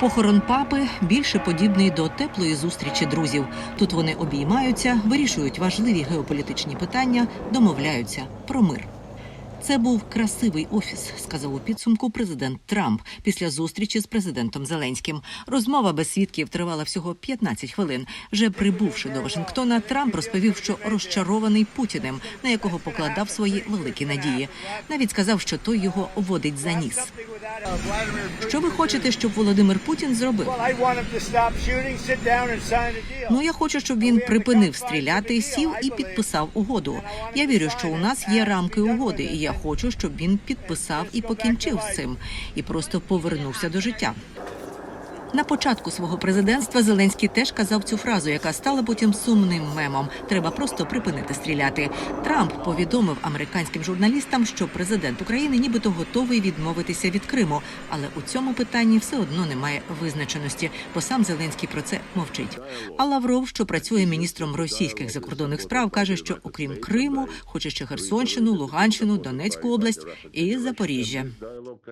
Похорон папи більше подібний до теплої зустрічі друзів. Тут вони обіймаються, вирішують важливі геополітичні питання, домовляються про мир. Це був красивий офіс, сказав у підсумку президент Трамп після зустрічі з президентом Зеленським. Розмова без свідків тривала всього 15 хвилин. Вже прибувши до Вашингтона, Трамп розповів, що розчарований Путіним, на якого покладав свої великі надії. Навіть сказав, що той його водить за ніс. Що ви хочете, щоб Володимир Путін зробив? Ну я хочу, щоб він припинив стріляти, сів і підписав угоду. Я вірю, що у нас є рамки угоди, і я хочу, щоб він підписав і покінчив з цим, і просто повернувся до життя. На початку свого президентства Зеленський теж казав цю фразу, яка стала потім сумним мемом. Треба просто припинити стріляти. Трамп повідомив американським журналістам, що президент України нібито готовий відмовитися від Криму, але у цьому питанні все одно немає визначеності, бо сам Зеленський про це мовчить. А Лавров, що працює міністром російських закордонних справ, каже, що окрім Криму, хоче ще Херсонщину, Луганщину, Донецьку область і Запоріжжя.